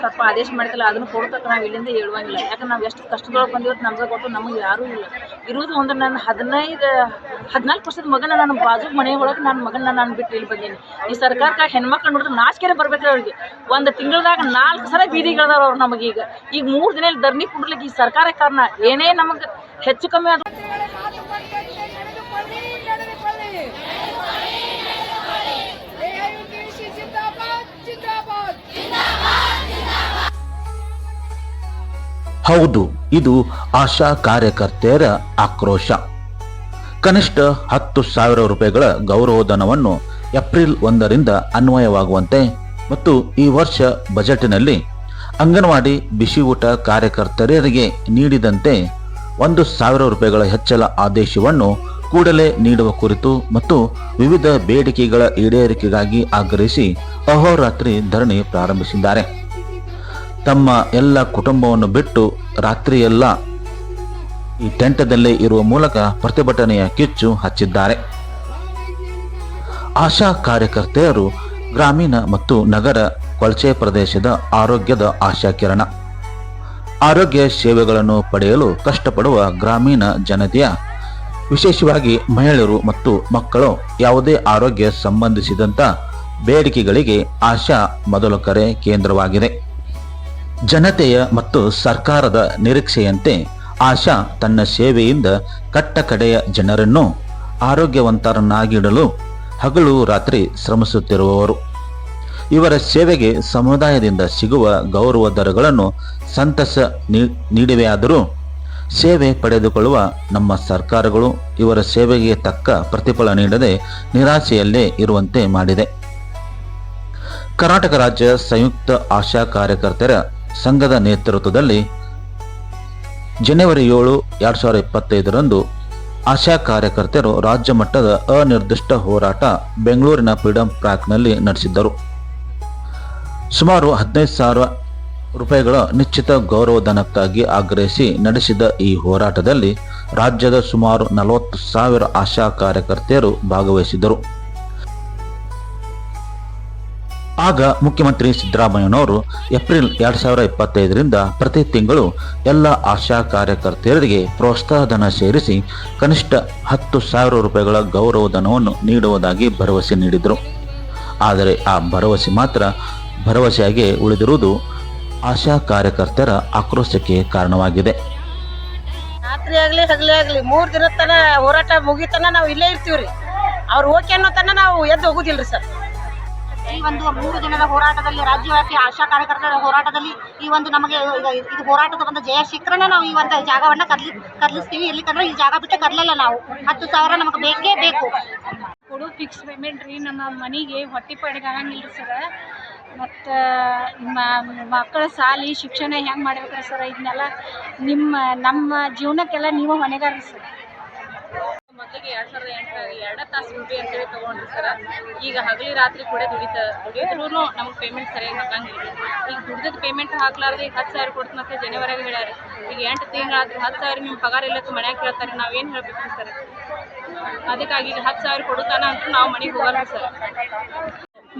ಸ್ವಲ್ಪ ಆದೇಶ ಮಾಡಿದಲ್ಲ ಅದನ್ನು ಕೊಡ್ತಕ್ಕ ನಾವು ಇಲ್ಲಿಂದ ಹೇಳುವಂಗಿಲ್ಲ. ಯಾಕಂದ್ರೆ ನಾವು ಎಷ್ಟು ಕಷ್ಟದೊಳಗೆ ಬಂದಿವತ್ತು ನಮ್ಗೆ ಗೊತ್ತು, ನಮಗೆ ಯಾರೂ ಇಲ್ಲ. ಇರೋದು ಒಂದು ನನ್ನ ಹದಿನೈದು, ಹದಿನಾಲ್ಕು ವರ್ಷದ ಮಗನ ನನ್ನ ಬಾಜು ಮನೆ ಒಳಗೆ ನನ್ನ ಮಗನ ನಾನು ಬಿಟ್ಟು ಇಲ್ಲಿ ಬಂದೀನಿ. ಈ ಸರ್ಕಾರಕ್ಕೆ ಹೆಣ್ಮಕ್ಳು ನೋಡಿದ್ರೆ ನಾಚಿಕೆರೆ ಬರ್ಬೇಕು ಅವ್ರಿಗೆ. ಒಂದು ತಿಂಗಳದಾಗ ನಾಲ್ಕು ಸಲ ಬೀದಿಗಳದವ್ರು ಅವ್ರು ನಮಗೀಗ. ಈಗ ಮೂರು ದಿನ ಇಲ್ಲಿ ಕುಡ್ಲಿಕ್ಕೆ ಈ ಸರ್ಕಾರ ಕಾರಣ ಏನೇ ನಮಗೆ ಹೆಚ್ಚು ಕಮ್ಮಿ ಆದ್ರೂ ಹೌದು, ಇದು ಆಶಾ ಕಾರ್ಯಕರ್ತೆಯರ ಆಕ್ರೋಶ. ಕನಿಷ್ಠ ಹತ್ತು ಸಾವಿರ ರೂಪಾಯಿಗಳ ಗೌರವಧನವನ್ನು ಏಪ್ರಿಲ್ ಒಂದರಿಂದ ಅನ್ವಯವಾಗುವಂತೆ ಮತ್ತು ಈ ವರ್ಷ ಬಜೆಟ್ನಲ್ಲಿ ಅಂಗನವಾಡಿ ಬಿಸಿ ಊಟ ಕಾರ್ಯಕರ್ತರಿಗೆ ನೀಡಿದಂತೆ ಒಂದು ಸಾವಿರ ರೂಪಾಯಿಗಳ ಹೆಚ್ಚಳ ಆದೇಶವನ್ನು ಕೂಡಲೇ ನೀಡುವ ಕುರಿತು ಮತ್ತು ವಿವಿಧ ಬೇಡಿಕೆಗಳ ಈಡೇರಿಕೆಗಾಗಿ ಆಗ್ರಹಿಸಿ ಅಹೋರಾತ್ರಿ ಧರಣಿ ಪ್ರಾರಂಭಿಸಿದ್ದಾರೆ. ತಮ್ಮ ಎಲ್ಲ ಕುಟುಂಬವನ್ನು ಬಿಟ್ಟು ರಾತ್ರಿಯೆಲ್ಲ ಈ ಟೆಂಟದಲ್ಲೇ ಇರುವ ಮೂಲಕ ಪ್ರತಿಭಟನೆಯ ಕಿಚ್ಚು ಹಚ್ಚಿದ್ದಾರೆ. ಆಶಾ ಕಾರ್ಯಕರ್ತೆಯರು ಗ್ರಾಮೀಣ ಮತ್ತು ನಗರ ಕೊಳಚೆ ಪ್ರದೇಶದ ಆರೋಗ್ಯದ ಆಶಾ ಕಿರಣ ಆರೋಗ್ಯ ಸೇವೆಗಳನ್ನು ಪಡೆಯಲು ಕಷ್ಟಪಡುವ ಗ್ರಾಮೀಣ ಜನತೆಯ ವಿಶೇಷವಾಗಿ ಮಹಿಳೆಯರು ಮತ್ತು ಮಕ್ಕಳು ಯಾವುದೇ ಆರೋಗ್ಯ ಸಂಬಂಧಿಸಿದಂಥ ಬೇಡಿಕೆಗಳಿಗೆ ಆಶಾ ಮೊದಲ ಕರೆ ಕೇಂದ್ರವಾಗಿದೆ. ಜನತೆಯ ಮತ್ತು ಸರ್ಕಾರದ ನಿರೀಕ್ಷೆಯಂತೆ ಆಶಾ ತನ್ನ ಸೇವೆಯಿಂದ ಕಟ್ಟ ಕಡೆಯ ಜನರನ್ನು ಆರೋಗ್ಯವಂತರನ್ನಾಗಿಡಲು ಹಗಲು ರಾತ್ರಿ ಶ್ರಮಿಸುತ್ತಿರುವವರು. ಇವರ ಸೇವೆಗೆ ಸಮುದಾಯದಿಂದ ಸಿಗುವ ಗೌರವ ದರಗಳನ್ನು ಸಂತಸ ನೀಡಿವೆಯಾದರೂ ಸೇವೆ ಪಡೆದುಕೊಳ್ಳುವ ನಮ್ಮ ಸರ್ಕಾರಗಳು ಇವರ ಸೇವೆಗೆ ತಕ್ಕ ಪ್ರತಿಫಲ ನೀಡದೆ ನಿರಾಶೆಯಲ್ಲೇ ಇರುವಂತೆ ಮಾಡಿದೆ. ಕರ್ನಾಟಕ ರಾಜ್ಯ ಸಂಯುಕ್ತ ಆಶಾ ಕಾರ್ಯಕರ್ತರ ಸಂಘದ ನೇತೃತ್ವದಲ್ಲಿ ಜನವರಿ ಏಳು ಎರಡು ಸಾವಿರದ ಇಪ್ಪತ್ತೈದರಂದು ಆಶಾ ಕಾರ್ಯಕರ್ತರು ರಾಜ್ಯ ಮಟ್ಟದ ಅನಿರ್ದಿಷ್ಟ ಹೋರಾಟ ಬೆಂಗಳೂರಿನ ಫ್ರೀಡಂ ಪಾರ್ಕ್ನಲ್ಲಿ ನಡೆಸಿದ್ದರು. ಸುಮಾರು ಹದಿನೈದು ಸಾವಿರ ರೂಪಾಯಿಗಳ ನಿಶ್ಚಿತ ಗೌರವಧನಕ್ಕಾಗಿ ಆಗ್ರಹಿಸಿ ನಡೆಸಿದ ಈ ಹೋರಾಟದಲ್ಲಿ ರಾಜ್ಯದ ಸುಮಾರು ನಲವತ್ತು ಸಾವಿರ ಆಶಾ ಕಾರ್ಯಕರ್ತೆಯರು ಭಾಗವಹಿಸಿದ್ದರು. ಆಗ ಮುಖ್ಯಮಂತ್ರಿ ಸಿದ್ದರಾಮಯ್ಯನವರು ಏಪ್ರಿಲ್ ಎರಡ್ ಸಾವಿರ ಇಪ್ಪತ್ತೈದರಿಂದ ಪ್ರತಿ ತಿಂಗಳು ಎಲ್ಲ ಆಶಾ ಕಾರ್ಯಕರ್ತೆಯರಿಗೆ ಪ್ರೋತ್ಸಾಹಧನ ಸೇರಿಸಿ ಕನಿಷ್ಠ ಹತ್ತು ಸಾವಿರ ರೂಪಾಯಿಗಳ ಗೌರವಧನವನ್ನು ನೀಡುವುದಾಗಿ ಭರವಸೆ ನೀಡಿದರು. ಆದರೆ ಆ ಭರವಸೆ ಮಾತ್ರ ಭರವಸೆಯಾಗಿ ಉಳಿದಿರುವುದು ಆಶಾ ಕಾರ್ಯಕರ್ತರ ಆಕ್ರೋಶಕ್ಕೆ ಕಾರಣವಾಗಿದೆ. ರಾತ್ರಿ ಆಗಲಿ, ಹಗಲೇ ಆಗಲಿ, ಮೂರು ದಿನದ ತನ ಹೋರಾಟ ಮುಗಿತನ ನಾವು ಇಲ್ಲೇ ಇರ್ತೀವ್ರಿ. ಅವ್ರು ಓಕೆ ಅನ್ನೋ ತನ ನಾವು ಎದ್ದು ಹೋಗುದಿಲ್ರಿ ಸರ್. ಈ ಒಂದು ಮೂರು ದಿನದ ಹೋರಾಟದಲ್ಲಿ ರಾಜ್ಯವ್ಯಾಪಿ ಆಶಾ ಕಾರ್ಯಕರ್ತರ ಹೋರಾಟದಲ್ಲಿ ಈ ಒಂದು ನಮಗೆ ಇದು ಹೋರಾಟದ ಒಂದು ಜಯ ಶಿಖರನ ನಾವು ಈ ಒಂದು ಜಾಗವನ್ನ ಕದ್ಲಿ, ಕದ್ಲಿಸ್ತೀವಿ. ಎಲ್ಲಿಕಂದ್ರೆ ಈ ಜಾಗ ಬಿಟ್ಟು ಕದ್ಲಲ್ಲ ನಾವು. ಹತ್ತು ಸಾವಿರ ನಮಗೆ ಬೇಕೇ ಬೇಕು. ಕೊಡು ಫಿಕ್ಸ್ ಪೇಮೆಂಟ್ ರೀ. ನಮ್ಮ ಮನೆಗೆ ಹೊಟ್ಟೆ ಪಡೆಗಾಗಂಗಿಲ್ಲ ರೀ ಸರ. ಮತ್ತು ಮಕ್ಕಳ ಸಾಲಿ, ಶಿಕ್ಷಣ ಹೆಂಗೆ ಮಾಡ್ಬೇಕ್ರಿ ಸರ್? ಇದನ್ನೆಲ್ಲ ನಿಮ್ಮ, ನಮ್ಮ ಜೀವನಕ್ಕೆಲ್ಲ ನೀವು ಹೊಣೆಗಾರ್ರಿ ಸರ್. ಮೊದಲಿಗೆ ಎರಡ್ ಸಾವಿರದ ಎಂಟರಾಗ ಎರಡ ತಾಸು ಅಂತ ಅಂತೇಳಿ ತಗೊಂಡ್ರಿ ಸರ್. ಈಗ ಹಗಲಿ ರಾತ್ರಿ ಕೂಡ ದುಡಿತ ದುಡಿದ್ರೂ ನಮ್ಗೆ ಪೇಮೆಂಟ್ ಸರಿಯಾಗಿ ಹಾಕಂಗಿಲ್ಲ. ಈಗ ದುಡ್ದದ ಪೇಮೆಂಟ್ ಹಾಕ್ಲಾರ್ದೆ ಈಗ ಹತ್ತು ಸಾವಿರ ಕೊಡ್ತು ಮತ್ತೆ ಜನವರಿಗೆ ಹೇಳ್ಯಾರ. ಈಗ ಎಂಟು ತಿಂಗಳಾದ್ರೆ ಹತ್ತು ಸಾವಿರ ನಿಮ್ಮ ಪಗಾರ ಇಲ್ಲತ್ತು ಮನ್ಯಾಗ ಕೇಳ್ತಾರೆ. ನಾವೇನು ಹೇಳ್ಬೇಕು ಸರ್? ಅದಕ್ಕಾಗಿ ಈಗ ಹತ್ತು ಸಾವಿರ ಕೊಡುತ್ತಾನ ಅಂತ ನಾವು ಮನೆಗೆ ಹೋಗಲ್ಲ ಸರ್.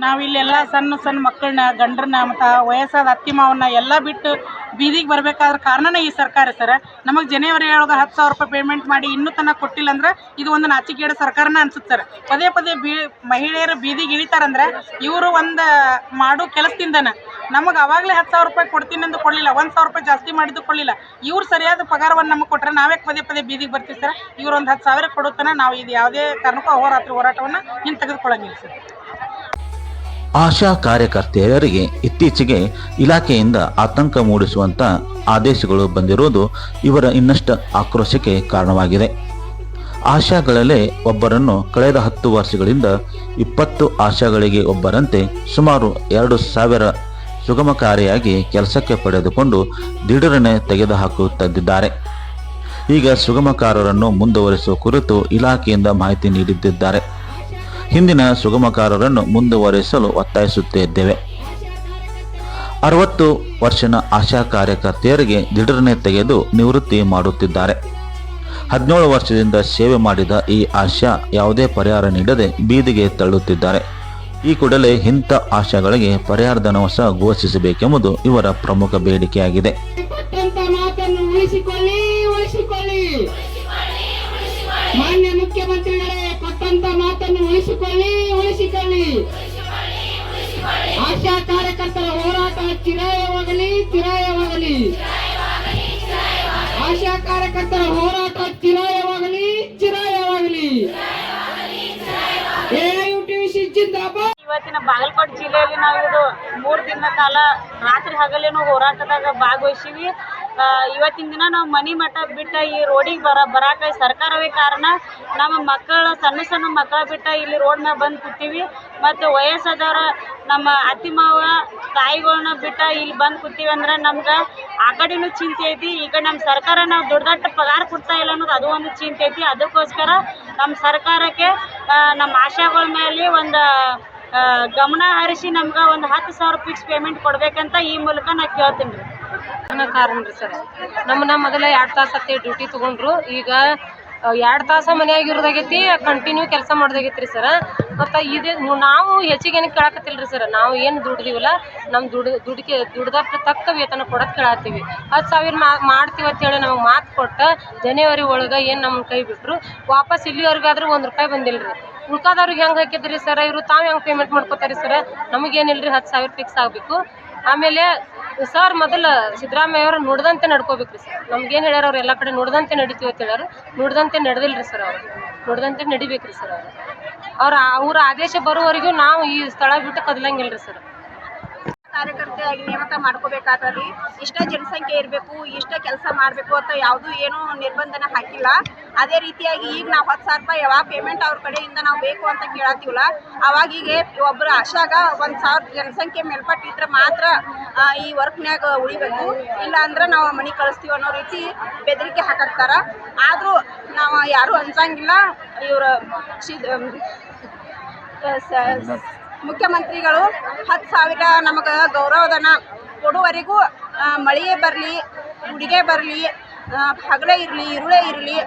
ನಾವಿಲ್ಲೆಲ್ಲ ಸಣ್ಣ ಸಣ್ಣ ಮಕ್ಕಳನ್ನ ಗಂಡ್ರನ್ನ, ಮತ್ತು ವಯಸ್ಸಾದ ಅತ್ತಿ ಮಾವನ್ನ ಎಲ್ಲ ಬಿಟ್ಟು ಬೀದಿಗೆ ಬರ್ಬೇಕಾದ್ರ ಕಾರಣನೇ ಈ ಸರ್ಕಾರ ಸರ್. ನಮಗೆ ಜನವರಿ ಒಳಗೆ ಹತ್ತು ಸಾವಿರ ರೂಪಾಯಿ ಪೇಮೆಂಟ್ ಮಾಡಿ ಇನ್ನೂ ತನಕ ಕೊಟ್ಟಿಲ್ಲ ಅಂದ್ರೆ ಇದು ಒಂದು ನಾಚಿಕೆಗೇಡ ಸರ್ಕಾರನ ಅನ್ಸುತ್ತೆ ಸರ್. ಪದೇ ಪದೇ ಬೀ ಮಹಿಳೆಯರು ಬೀದಿಗೆ ಇಳಿತಾರಂದ್ರೆ ಇವರು ಒಂದು ಮಾಡೋ ಕೆಲಸದಿಂದನ ನಮಗೆ ಅವಾಗಲೇ ಹತ್ತು ಸಾವಿರ ರೂಪಾಯಿ ಕೊಡ್ತೀನಿ ಅಂದು ಕೊಡಲಿಲ್ಲ, ಒಂದು ಸಾವಿರ ರೂಪಾಯಿ ಜಾಸ್ತಿ ಮಾಡಿದ್ದು ಕೊಡಲಿಲ್ಲ. ಇವ್ರು ಸರಿಯಾದ ಪಗಾರವನ್ನು ನಮಗೆ ಕೊಟ್ಟರೆ ನಾವೇ ಪದೇ ಪದೇ ಬೀದಿಗೆ ಬರ್ತೀವಿ ಸರ್. ಇವ್ರು ಒಂದು ಹತ್ತು ಸಾವಿರ ಕೊಡುತ್ತಾನೆ ನಾವು ಇದು ಯಾವುದೇ ಕಾರಣಕ್ಕೂ ಅಹೋರಾತ್ರಿ ಹೋರಾಟವನ್ನು ಹಿಂದೆ ತೆಗೆದುಕೊಳ್ಳಂಗಿಲ್ಲ ಸರ್. ಆಶಾ ಕಾರ್ಯಕರ್ತೆಯರಿಗೆ ಇತ್ತೀಚೆಗೆ ಇಲಾಖೆಯಿಂದ ಆತಂಕ ಮೂಡಿಸುವಂತ ಆದೇಶಗಳು ಬಂದಿರುವುದು ಇವರ ಇನ್ನಷ್ಟು ಆಕ್ರೋಶಕ್ಕೆ ಕಾರಣವಾಗಿದೆ. ಆಶಾಗಳಲ್ಲೇ ಒಬ್ಬರನ್ನು ಕಳೆದ ಹತ್ತು ವರ್ಷಗಳಿಂದ ಇಪ್ಪತ್ತು ಆಶಾಗಳಿಗೆ ಒಬ್ಬರಂತೆ ಸುಮಾರು ಎರಡು ಸಾವಿರ ಸುಗಮಕಾರಿಯಾಗಿ ಕೆಲಸಕ್ಕೆ ಪಡೆದುಕೊಂಡು ದಿಢೀರನೆ ತೆಗೆದುಹಾಕುತ್ತಿದ್ದಾರೆ ಈಗ ಸುಗಮಕಾರರನ್ನು ಮುಂದುವರಿಸುವ ಕುರಿತು ಇಲಾಖೆಯಿಂದ ಮಾಹಿತಿ ನೀಡಿದ್ದಾರೆ. ಹಿಂದಿನ ಸುಗಮಕಾರರನ್ನು ಮುಂದುವರಿಸಲು ಒತ್ತಾಯಿಸುತ್ತಿದ್ದೇವೆ. ಅರವತ್ತು ವರ್ಷದ ಆಶಾ ಕಾರ್ಯಕರ್ತೆಯರಿಗೆ ದಿಢೀರನೆ ತೆಗೆದು ನಿವೃತ್ತಿ ಮಾಡುತ್ತಿದ್ದಾರೆ. ಹದಿನೇಳು ವರ್ಷದಿಂದ ಸೇವೆ ಮಾಡಿದ ಈ ಆಶಾ ಯಾವುದೇ ಪರಿಹಾರ ನೀಡದೆ ಬೀದಿಗೆ ತಳ್ಳುತ್ತಿದ್ದಾರೆ. ಈ ಕೂಡಲೇ ಇಂಥ ಆಶಾಗಳಿಗೆ ಪರಿಹಾರಧನ ಸಹ ಘೋಷಿಸಬೇಕೆಂಬುದು ಇವರ ಪ್ರಮುಖ ಬೇಡಿಕೆಯಾಗಿದೆ. ಮಾನ್ಯ ಮುಖ್ಯಮಂತ್ರಿಗಳೇ ಕೊಟ್ಟಂತ ಮಾತನ್ನು ಉಳಿಸಿಕೊಳ್ಳಿ ಉಳಿಸಿಕೊಳ್ಳಿ. ಆಶಾ ಕಾರ್ಯಕರ್ತರ ಹೋರಾಟ ಚಿರಾಯವಾಗಲಿ ಚಿರಾಯವಾಗಲಿ. ಆಶಾ ಕಾರ್ಯಕರ್ತರ ಹೋರಾಟ ಚಿರಾಯವಾಗಲಿ. ಇವತ್ತಿನ ಬಾಗಲಕೋಟೆ ಜಿಲ್ಲೆಯಲ್ಲಿ ನಾವು ಇದು ಮೂರು ದಿನದ ಕಾಲ ರಾತ್ರಿ ಹಗಲೇನು ಹೋರಾಟದಾಗ ಭಾಗವಹಿಸಿವಿ. ಇವತ್ತಿನ ದಿನ ನಾವು ಮನೆ ಮಠ ಬಿಟ್ಟ ಈ ರೋಡಿಗೆ ಬರ ಬರಾಕ ಸರ್ಕಾರವೇ ಕಾರಣ. ನಮ್ಮ ಮಕ್ಕಳ, ಸಣ್ಣ ಸಣ್ಣ ಮಕ್ಕಳ ಬಿಟ್ಟ ಇಲ್ಲಿ ರೋಡ್ ಮ್ಯಾಗ ಬಂದು ಕೂತೀವಿ. ಮತ್ತು ವಯಸ್ಸಾದವರ, ನಮ್ಮ ಅತ್ತಿ ಮಾವ ತಾಯಿಗಳನ್ನ ಬಿಟ್ಟ ಇಲ್ಲಿ ಬಂದು ಕೂತೀವಿ ಅಂದ್ರೆ ನಮ್ಗೆ ಆ ಕಡೆನೂ ಚಿಂತೆ ಐತಿ. ಈಗ ನಮ್ಮ ಸರ್ಕಾರ ನಾವು ದೊಡ್ಡ ದೊಡ್ಡ ಪಗಾರ ಕೊಡ್ತಾ ಇಲ್ಲ ಅನ್ನೋದು ಅದು ಒಂದು ಚಿಂತೆ ಐತಿ. ಅದಕ್ಕೋಸ್ಕರ ನಮ್ಮ ಸರ್ಕಾರಕ್ಕೆ ನಮ್ಮ ಆಶಾಗಳ ಮೇಲೆ ಒಂದು ಗಮನ ಹರಿಸಿ ನಮ್ಗೆ ಒಂದು ಹತ್ತು ಸಾವಿರ ಫಿಕ್ಸ್ ಪೇಮೆಂಟ್ ಕೊಡ್ಬೇಕಂತ ಈ ಮೂಲಕ ನಾ ಕೇಳ್ತೀನಿ ರೀ. ಕಾರಣ ರೀ ಸರ್. ನಮ್ಮನ್ನ ಮೊದಲ ಎರಡು ತಾಸು ಹತ್ತಿ ಡ್ಯೂಟಿ ತೊಗೊಂಡ್ರು. ಈಗ ಎರಡು ತಾಸ ಮನ್ಯಾಗ ಇರೋದಾಗೈತಿ ಕಂಟಿನ್ಯೂ ಕೆಲಸ ಮಾಡೋದಾಗೈತಿ ರೀ ಸರ್. ಮತ್ತು ಇದು ನಾವು ಹೆಚ್ಚಿಗೆ ಏನು ಕೇಳಕತ್ತಿಲ್ಲ ರೀ ಸರ್. ನಾವು ಏನು ದುಡ್ದಿವಲ್ಲ ನಮ್ಮ ದುಡ್, ದುಡ್ಕೆ ದುಡ್ದಕ್ಕೆ ತಕ್ಕ ವೇತನ ಕೊಡೋದು ಕೇಳತ್ತೀವಿ. ಹತ್ತು ಸಾವಿರ ಮಾಡ್ತೀವಿ ಅಂತೇಳಿ ನಮಗೆ ಮಾತು ಕೊಟ್ಟು ಜನವರಿ ಒಳಗೆ ಏನು ನಮ್ಮ ಕೈ ಬಿಟ್ಟರು ವಾಪಸ್ ಇಲ್ಲಿವರೆಗಾದ್ರೂ ಒಂದು ರೂಪಾಯಿ ಬಂದಿಲ್ಲ ರೀ ಉಳ್ಕಾದವ್ರಿಗೆ ಹೆಂಗೆ ಹಾಕಿದ್ರಿ ಸರ್? ಇವರು ತಾವು ಹೆಂಗೆ ಪೇಮೆಂಟ್ ಮಾಡ್ಕೊತಾರೆ ಸರ್? ನಮಗೇನಿಲ್ಲ ರೀ ಹತ್ತು ಸಾವಿರ ಫಿಕ್ಸ್ ಆಗಬೇಕು. ಆಮೇಲೆ ಸರ್, ಮೊದಲು ಸಿದ್ದರಾಮಯ್ಯ ಅವರು ನುಡ್ದಂತೆ ನಡ್ಕೋಬೇಕ್ರಿ ಸರ್. ನಮ್ಗೇನು ಹೇಳ್ಯಾರ ಅವ್ರು, ಎಲ್ಲ ಕಡೆ ನುಡ್ದಂತೆ ನಡಿತೀವಿ ಅಂತ ಹೇಳ್ಯಾರ. ನುಡ್ದಂತೆ ನಡೆದಿಲ್ಲ ರೀ ಸರ್ ಅವರು. ನುಡ್ದಂತೆ ನಡಿಬೇಕ್ರಿ ಸರ್ ಅವರು. ಅವ್ರ ಆದೇಶ ಬರೋವರೆಗೂ ನಾವು ಈ ಸ್ಥಳ ಬಿಟ್ಟು ಕದಲಂಗಿಲ್ಲ ರೀ ಸರ್. ಕಾರ್ಯಕರ್ತೆಯಾಗಿ ನೇಮಕ ಮಾಡ್ಕೋಬೇಕಾದ್ರಿ ಇಷ್ಟ ಜನಸಂಖ್ಯೆ ಇರಬೇಕು, ಇಷ್ಟ ಕೆಲಸ ಮಾಡಬೇಕು ಅಂತ ಯಾವುದೂ ಏನೂ ನಿರ್ಬಂಧನ ಹಾಕಿಲ್ಲ. ಅದೇ ರೀತಿಯಾಗಿ ಈಗ ನಾವು ಹತ್ತು ಸಾವಿರ ರೂಪಾಯಿ ಯಾವಾಗ ಪೇಮೆಂಟ್ ಅವ್ರ ಕಡೆಯಿಂದ ನಾವು ಬೇಕು ಅಂತ ಕೇಳತ್ತೀವಲ್ಲ, ಅವಾಗ ಈಗ ಒಬ್ಬರು ಆಶಾಗ ಒಂದು ಸಾವಿರ ಜನಸಂಖ್ಯೆ ಮೇಲ್ಪಟ್ಟಿದ್ರೆ ಮಾತ್ರ ಈ ವರ್ಕ್ನ್ಯಾಗ ಉಳಿಬೇಕು. ಇಲ್ಲ ಅಂದ್ರೆ ನಾವು ಮನೆ ಕಳಿಸ್ತೀವಿ ಅನ್ನೋ ರೀತಿ ಬೆದರಿಕೆ ಹಾಕಾಕ್ತಾರ. ಆದರೂ ನಾವು ಯಾರೂ ಅನ್ಸಂಗಿಲ್ಲ. ಇವ್ರ ಮುಖ್ಯಮಂತ್ರಿಗಳು ಹತ್ತು ಸಾವಿರ ನಮಗೆ ಗೌರವಧನ ಕೊಡುವರೆಗೂ ಮಳೆಯೇ ಬರಲಿ ಹುಡುಗೆ ಬರಲಿ ಹಗಲೇ ಇರಲಿ ಇರುಳೇ ಇರಲಿ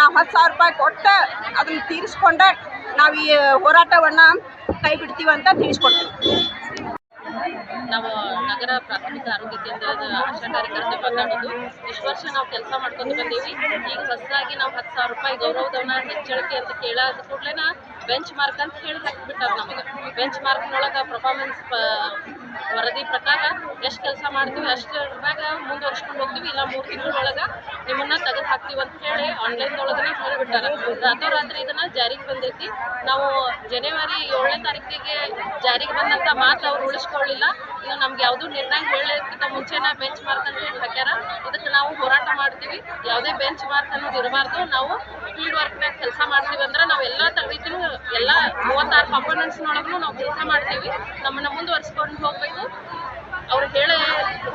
ನಾವು ಹತ್ತು ಸಾವಿರ ರೂಪಾಯಿ ಕೊಟ್ಟು ಅದನ್ನು ತೀರಿಸ್ಕೊಂಡ ನಾವು ಈ ಹೋರಾಟವನ್ನು ಕೈ ಬಿಡ್ತೀವಿ ಅಂತ ತಿಳಿಸ್ಕೊಡ್ತೀವಿ. ನಾವು ನಗರ ಪ್ರಾಥಮಿಕ ಆರೋಗ್ಯ ಕೇಂದ್ರದ ಆಶಾ ಕಾರ್ಯಕರ್ತೆ ಮಾತಾಡೋದು. ಇಷ್ಟು ವರ್ಷ ನಾವು ಕೆಲಸ ಮಾಡ್ಕೊಂಡು ಬಂದೀವಿ. ಈಗ ಹೊಸದಾಗಿ ನಾವು ಹತ್ತು ಸಾವಿರ ರೂಪಾಯಿ ಗೌರವಧನ ಹೆಚ್ಚಳಿಕೆ ಅಂತ ಕೇಳಾದ ಕೂಡಲೇ ಬೆಂಚ್ ಮಾರ್ಕ್ ಅಂತ ಹೇಳಿ ಹಾಕಿಬಿಟ್ಟಾರ ನಮಗೆ. ಬೆಂಚ್ ಮಾರ್ಕ್ನೊಳಗೆ ಪರ್ಫಾರ್ಮೆನ್ಸ್ ವರದಿ ಪ್ರಕಾರ ಎಷ್ಟು ಕೆಲಸ ಮಾಡ್ತೀವಿ ಅಷ್ಟರಾಗ ಮುಂದುವರ್ಸ್ಕೊಂಡು ಹೋಗ್ತೀವಿ, ಇಲ್ಲ ಮೂರು ತಿಂಗಳೊಳಗೆ ನಿಮ್ಮನ್ನ ತೆಗೆದು ಹಾಕ್ತೀವಿ ಅಂತ ಹೇಳಿ ಆನ್ಲೈನ್ದೊಳಗನೆ ಹೇಳಿಬಿಟ್ಟಾರ ರಾತ್ರೋರಾತ್ರಿ ಇದನ್ನ ಜಾರಿಗೆ ಬಂದೈತಿ. ನಾವು ಜನವರಿ ಏಳನೇ ತಾರೀಕಿಗೆ ಜಾರಿಗೆ ಬಂದಂಥ ಮಾತು ಅವ್ರು ಉಳಿಸ್ಕೊಳ್ಳಿಲ್ಲ. ಇದು ನಮ್ಗೆ ಯಾವುದೂ ನಿರ್ಣಯ ಹೇಳೋದಕ್ಕಿಂತ ಮುಂಚೆನೇ ಬೆಂಚ್ ಮಾರ್ಕ್ ಅಂತ ಹೇಳಿ ಹಾಕ್ಯಾರ. ಇದಕ್ಕೆ ನಾವು ಹೋರಾಟ ಮಾಡ್ತೀವಿ. ಯಾವುದೇ ಬೆಂಚ್ ಮಾರ್ಕ್ ಅನ್ನೋದು ಇರಬಾರ್ದು. ನಾವು ಫೀಲ್ಡ್ ವರ್ಕ್ನಾಗ ಮಾಡ್ತೀವಿ ಅಂದ್ರೆ ನಾವು ಎಲ್ಲ ತರಬೇತಿನೂ ಎಲ್ಲ ಮೂವತ್ತಾರು ಕಾಂಪೋನೆಂಟ್ಸ್ನೊಳಗೂ ನಾವು ಕೆಲಸ ಮಾಡ್ತೀವಿ. ನಮ್ಮನ್ನ ಮುಂದುವರ್ಸ್ಕೊಂಡು ಹೋಗ್ಬೇಕು. ಅವ್ರು ಹೇಳಿ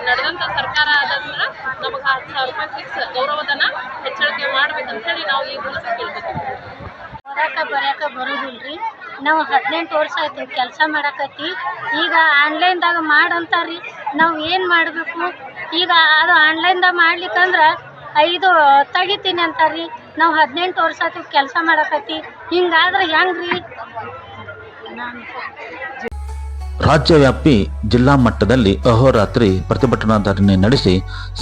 ನಡೆದಂಥ ಸರ್ಕಾರ ಆದಂದ್ರೆ ನಮಗೆ ಹತ್ತು ಸಾವಿರ ರೂಪಾಯಿ ಫಿಕ್ಸ್ ಗೌರವಧನ ಹೆಚ್ಚಳಿಕೆ ಮಾಡ್ಬೇಕಂತ ಹೇಳಿ ನಾವು ಈ ಮೂಲಕ ಕೇಳ್ಕೊತೀವಿ. ಹೋರಾಟ ಬರ್ಯಾಕ ಬರೋದಿಲ್ರಿ. ನಾವು ಹದಿನೆಂಟು ವರ್ಷ ಆಯ್ತು ಕೆಲಸ ಮಾಡಕತ್ತಿ. ಈಗ ಆನ್ಲೈನ್ದಾಗ ಮಾಡಂತಾರ್ರಿ. ನಾವು ಏನು ಮಾಡಬೇಕು? ಈಗ ಅದು ಆನ್ಲೈನ್ದಾಗ ಮಾಡ್ಲಿಕ್ಕಂದ್ರೆ ಐದು ತೆಗಿತೀನಿ ಅಂತಾರ್ರಿ. ನಾವು ಹದಿನೆಂಟು ವರ್ಷ ಆಯ್ತು ಕೆಲಸ ಮಾಡಕತ್ತಿ. ಹಿಂಗಾದ್ರೆ ಹೆಂಗ್ರಿ? ರಾಜ್ಯವ್ಯಾಪಿ ಜಿಲ್ಲಾ ಮಟ್ಟದಲ್ಲಿ ಅಹೋರಾತ್ರಿ ಪ್ರತಿಭಟನಾ ಧರಣಿ ನಡೆಸಿ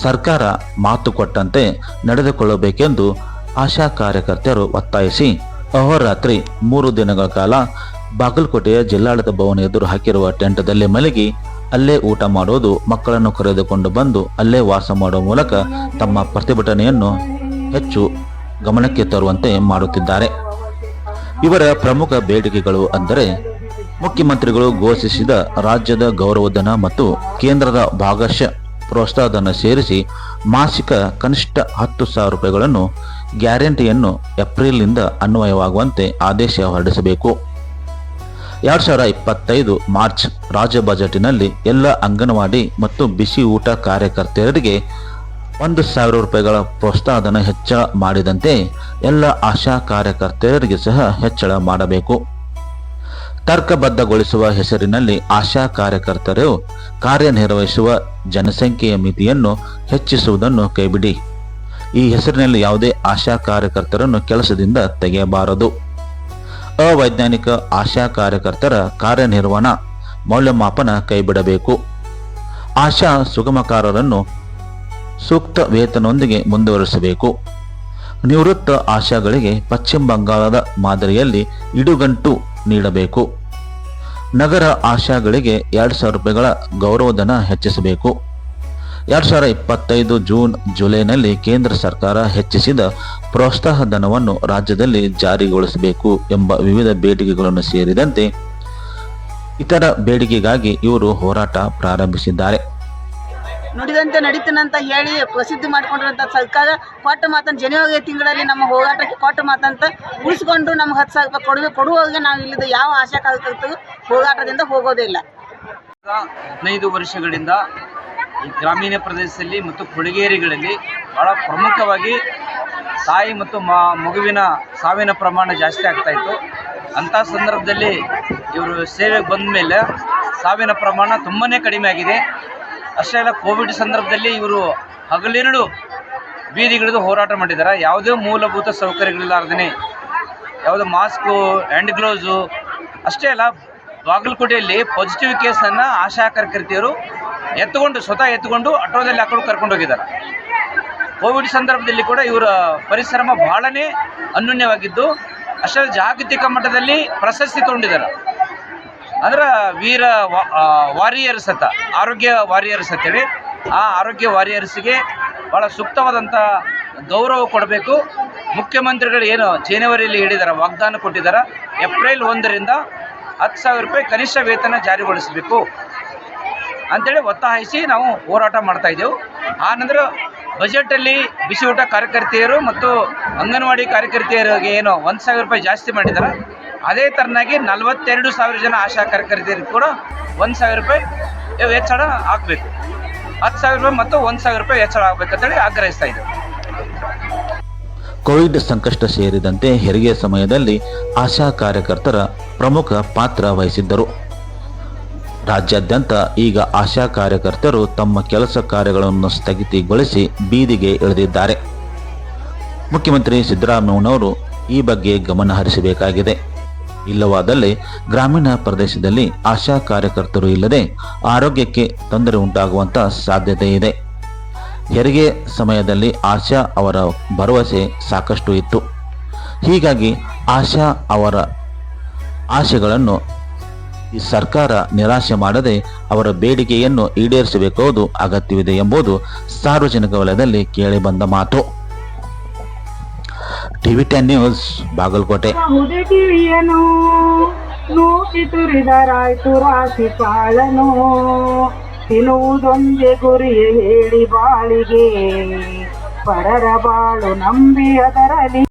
ಸರ್ಕಾರ ಮಾತು ಕೊಟ್ಟಂತೆ ನಡೆದುಕೊಳ್ಳಬೇಕೆಂದು ಆಶಾ ಕಾರ್ಯಕರ್ತರು ಒತ್ತಾಯಿಸಿ ಅಹೋರಾತ್ರಿ ಮೂರು ದಿನಗಳ ಕಾಲ ಬಾಗಲಕೋಟೆಯ ಜಿಲ್ಲಾಡಳಿತ ಭವನ ಎದುರು ಹಾಕಿರುವ ಟೆಂಟದಲ್ಲಿ ಮಲಗಿ ಅಲ್ಲೇ ಊಟ ಮಾಡುವುದು ಮಕ್ಕಳನ್ನು ಕರೆದುಕೊಂಡು ಬಂದು ಅಲ್ಲೇ ವಾಸ ಮಾಡುವ ಮೂಲಕ ತಮ್ಮ ಪ್ರತಿಭಟನೆಯನ್ನು ಹೆಚ್ಚು ಗಮನಕ್ಕೆ ತರುವಂತೆ ಮಾಡುತ್ತಿದ್ದಾರೆ. ಇವರ ಪ್ರಮುಖ ಬೇಡಿಕೆಗಳು ಅಂದರೆ ಮುಖ್ಯಮಂತ್ರಿಗಳು ಘೋಷಿಸಿದ ರಾಜ್ಯದ ಗೌರವಧನ ಮತ್ತು ಕೇಂದ್ರದ ಭಾಗಶಃ ಪ್ರೋತ್ಸಾಹಧನ ಸೇರಿಸಿ ಮಾಸಿಕ ಕನಿಷ್ಠ ಹತ್ತು ಸಾವಿರ ರೂಪಾಯಿಗಳನ್ನು ಗ್ಯಾರಂಟಿಯನ್ನು ಏಪ್ರಿಲ್ನಿಂದ ಅನ್ವಯವಾಗುವಂತೆ ಆದೇಶ ಹೊರಡಿಸಬೇಕು. ಎರಡು ಸಾವಿರ ಇಪ್ಪತ್ತೈದು ಮಾರ್ಚ್ ರಾಜ್ಯ ಬಜೆಟ್ನಲ್ಲಿ ಎಲ್ಲ ಅಂಗನವಾಡಿ ಮತ್ತು ಬಿಸಿ ಊಟ ಕಾರ್ಯಕರ್ತೆಯರಿಗೆ ಒಂದು ಸಾವಿರ ರೂಪಾಯಿಗಳ ಪ್ರೋತ್ಸಾಹಧನ ಹೆಚ್ಚಳ ಮಾಡಿದಂತೆ ಎಲ್ಲ ಆಶಾ ಕಾರ್ಯಕರ್ತೆಯರಿಗೆ ಸಹ ಹೆಚ್ಚಳ ಮಾಡಬೇಕು. ತರ್ಕಬದ್ಧಗೊಳಿಸುವ ಹೆಸರಿನಲ್ಲಿ ಆಶಾ ಕಾರ್ಯಕರ್ತರು ಕಾರ್ಯನಿರ್ವಹಿಸುವ ಜನಸಂಖ್ಯೆಯ ಮಿತಿಯನ್ನು ಹೆಚ್ಚಿಸುವುದನ್ನು ಕೈಬಿಡಿ. ಈ ಹೆಸರಿನಲ್ಲಿ ಯಾವುದೇ ಆಶಾ ಕಾರ್ಯಕರ್ತರನ್ನು ಕೆಲಸದಿಂದ ತೆಗೆಯಬಾರದು. ಅವೈಜ್ಞಾನಿಕ ಆಶಾ ಕಾರ್ಯಕರ್ತರ ಕಾರ್ಯನಿರ್ವಹಣಾ, ಮೌಲ್ಯಮಾಪನ ಕೈಬಿಡಬೇಕು. ಆಶಾ ಸುಗಮಕಾರರನ್ನು ಸೂಕ್ತ ವೇತನದೊಂದಿಗೆ ಮುಂದುವರಿಸಬೇಕು. ನಿವೃತ್ತ ಆಶಾಗಳಿಗೆ ಪಶ್ಚಿಮ ಬಂಗಾಳದ ಮಾದರಿಯಲ್ಲಿ ಇಡುಗಂಟು ನೀಡಬೇಕು. ನಗರ ಆಶಾಗಳಿಗೆ ಎರಡು ಸಾವಿರ ರೂಪಾಯಿಗಳ ಗೌರವಧನ ಹೆಚ್ಚಿಸಬೇಕು. ಎರಡು ಸಾವಿರ ಇಪ್ಪತ್ತೈದು ಜೂನ್, ಜುಲೈನಲ್ಲಿ ಕೇಂದ್ರ ಸರ್ಕಾರ ಹೆಚ್ಚಿಸಿದ ಪ್ರೋತ್ಸಾಹ ಧನವನ್ನು ರಾಜ್ಯದಲ್ಲಿ ಜಾರಿಗೊಳಿಸಬೇಕು ಎಂಬ ವಿವಿಧ ಬೇಡಿಕೆಗಳನ್ನು ಸೇರಿದಂತೆ ಇತರ ಬೇಡಿಕೆಗಾಗಿ ಇವರು ಹೋರಾಟ ಪ್ರಾರಂಭಿಸಿದ್ದಾರೆ. ನುಡಿದಂತೆ ನಡೀತೀನಂತ ಹೇಳಿ ಪ್ರಸಿದ್ಧಿ ಮಾಡಿಕೊಂಡಿರುವಂಥ ಸರ್ಕಾರ ಕೊಟ್ಟ ಮಾತನ್ನು ಜನವರಿ ತಿಂಗಳಲ್ಲಿ ನಮ್ಮ ಹೋರಾಟಕ್ಕೆ ಕೊಟ್ಟ ಮಾತಂತ ಉಳಿಸ್ಕೊಂಡು ನಮ್ಗೆ ಹತ್ತು ಸಾವಿರ ರೂಪಾಯಿ ಕೊಡುವೆ ಕೊಡುವವರೆಗೆ ನಾವು ಇಲ್ಲಿದ್ದ ಯಾವ ಆಶಾ ಕಾರ್ಯಕರ್ತರು ಹೋರಾಟದಿಂದ ಹೋಗೋದಿಲ್ಲ ಹದಿನೈದು ವರ್ಷಗಳಿಂದ ಈ ಗ್ರಾಮೀಣ ಪ್ರದೇಶದಲ್ಲಿ ಮತ್ತು ಕೊಡಗೇರಿಗಳಲ್ಲಿ ಬಹಳ ಪ್ರಮುಖವಾಗಿ ತಾಯಿ ಮತ್ತು ಮಗುವಿನ ಸಾವಿನ ಪ್ರಮಾಣ ಜಾಸ್ತಿ ಆಗ್ತಾ ಇತ್ತು. ಅಂಥ ಸಂದರ್ಭದಲ್ಲಿ ಇವರು ಸೇವೆಗೆ ಬಂದ ಮೇಲೆ ಸಾವಿನ ಪ್ರಮಾಣ ತುಂಬಾ ಕಡಿಮೆ ಆಗಿದೆ. ಅಷ್ಟೇ ಅಲ್ಲ, ಕೋವಿಡ್ ಸಂದರ್ಭದಲ್ಲಿ ಇವರು ಹಗಲಿರುಳು ಬೀದಿಗಿಳಿದು ಹೋರಾಟ ಮಾಡಿದ್ದಾರೆ. ಯಾವುದೇ ಮೂಲಭೂತ ಸೌಕರ್ಯಗಳಿಲ್ಲಾರ್ದೇ ಯಾವುದೇ ಮಾಸ್ಕು ಹ್ಯಾಂಡ್ ಗ್ಲೌಸು ಅಷ್ಟೇ ಅಲ್ಲ, ಬಾಗಲಕೋಟೆಯಲ್ಲಿ ಪಾಸಿಟಿವ್ ಕೇಸನ್ನು ಆಶಾ ಕಾರ್ಯಕರ್ತೆಯರು ಎತ್ತುಕೊಂಡು, ಸ್ವತಃ ಎತ್ತುಕೊಂಡು ಆಟೋದಲ್ಲಿ ಹಾಕೊಂಡು ಕರ್ಕೊಂಡು ಹೋಗಿದ್ದಾರೆ. ಕೋವಿಡ್ ಸಂದರ್ಭದಲ್ಲಿ ಕೂಡ ಇವರ ಪರಿಶ್ರಮ ಬಹಳನೇ ಅನ್ಯೂನ್ಯವಾಗಿದ್ದು, ಅಷ್ಟೇ ಜಾಗತಿಕ ಮಟ್ಟದಲ್ಲಿ ಪ್ರಶಸ್ತಿ ತಗೊಂಡಿದ್ದಾರೆ. ಅಂದ್ರೆ ವೀರ ವಾರಿಯರ್ಸ್ ಅಂತ, ಆರೋಗ್ಯ ವಾರಿಯರ್ಸ್ ಅಂತೇಳಿ, ಆ ಆರೋಗ್ಯ ವಾರಿಯರ್ಸ್ಗೆ ಭಾಳ ಸೂಕ್ತವಾದಂಥ ಗೌರವ ಕೊಡಬೇಕು. ಮುಖ್ಯಮಂತ್ರಿಗಳು ಏನು ಜನವರಿಯಲ್ಲಿ ಹೇಳಿದ್ದಾರೆ ವಾಗ್ದಾನ ಕೊಟ್ಟಿದ್ದಾರೆ ಏಪ್ರಿಲ್ ಒಂದರಿಂದ ಹತ್ತು ಸಾವಿರ ರೂಪಾಯಿ ಕನಿಷ್ಠ ವೇತನ ಜಾರಿಗೊಳಿಸಬೇಕು. ಅಂತೇಳಿ ಒತ್ತಾಯಿಸಿ ನಾವು ಹೋರಾಟ ಮಾಡ್ತಾ ಇದ್ದೆವು. ಆ ಬಜೆಟಲ್ಲಿ ಬಿಸಿ ಊಟ ಕಾರ್ಯಕರ್ತೆಯರು ಮತ್ತು ಅಂಗನವಾಡಿ ಕಾರ್ಯಕರ್ತೆಯರಿಗೆ ಏನು ಒಂದು ಸಾವಿರ ರೂಪಾಯಿ ಜಾಸ್ತಿ ಮಾಡಿದ್ದಾರೆ ಅದೇ ತರನಾಗಿ ನಲವತ್ತೆರಡು ಸಾವಿರ ಜನ ಆಶಾ ಕಾರ್ಯಕರ್ತೆಯರಿಗೆ ಕೂಡ ಒಂದು ಸಾವಿರ ರೂಪಾಯಿ ಹೆಚ್ಚಳ ಆಗಬೇಕು ಹತ್ತು ಸಾವಿರ ರೂಪಾಯಿ ಮತ್ತು ಒಂದು ಸಾವಿರ ರೂಪಾಯಿ ಹೆಚ್ಚಳ ಆಗಬೇಕಂತೇಳಿ ಆಗ್ರಹಿಸ್ತಾ ಇದ್ದೇವೆ. ಕೋವಿಡ್ ಸಂಕಷ್ಟ ಸೇರಿದಂತೆ ಹೆರಿಗೆ ಸಮಯದಲ್ಲಿ ಆಶಾ ಕಾರ್ಯಕರ್ತರ ಪ್ರಮುಖ ಪಾತ್ರ ವಹಿಸಿದ್ದರು. ರಾಜ್ಯಾದ್ಯಂತ ಈಗ ಆಶಾ ಕಾರ್ಯಕರ್ತರು ತಮ್ಮ ಕೆಲಸ ಕಾರ್ಯಗಳನ್ನು ಸ್ಥಗಿತಗೊಳಿಸಿ ಬೀದಿಗೆ ಇಳಿದಿದ್ದಾರೆ. ಮುಖ್ಯಮಂತ್ರಿ ಸಿದ್ದರಾಮಯ್ಯನವರು ಈ ಬಗ್ಗೆ ಗಮನ ಹರಿಸಬೇಕಾಗಿದೆ. ಇಲ್ಲವಾದಲ್ಲಿ ಗ್ರಾಮೀಣ ಪ್ರದೇಶದಲ್ಲಿ ಆಶಾ ಕಾರ್ಯಕರ್ತರು ಇಲ್ಲದೆ ಆರೋಗ್ಯಕ್ಕೆ ತೊಂದರೆ ಉಂಟಾಗುವಂಥ ಸಾಧ್ಯತೆ ಇದೆ. ಹೆರಿಗೆ ಸಮಯದಲ್ಲಿ ಆಶಾ ಅವರ ಭರವಸೆ ಸಾಕಷ್ಟು ಇತ್ತು. ಹೀಗಾಗಿ ಆಶಾ ಅವರ ಆಶೆಗಳನ್ನು ಈ ಸರ್ಕಾರ ನಿರಾಶೆ ಮಾಡದೆ ಅವರ ಬೇಡಿಕೆಯನ್ನು ಈಡೇರಿಸಬೇಕಾದು ಅಗತ್ಯವಿದೆ ಎಂಬುದು ಸಾರ್ವಜನಿಕ ವಲಯದಲ್ಲಿ ಕೇಳಿಬಂದ ಮಾತು. TV ten news, Bagalkote. ತಿನ್ನುವುದೊಂದೇ ಗುರಿಯೇ ಹೇಳಿ ಬಾಳಿಗೆ. ಪರರ ಬಾಳು ನಂಬಿ ಅದರಲ್ಲಿ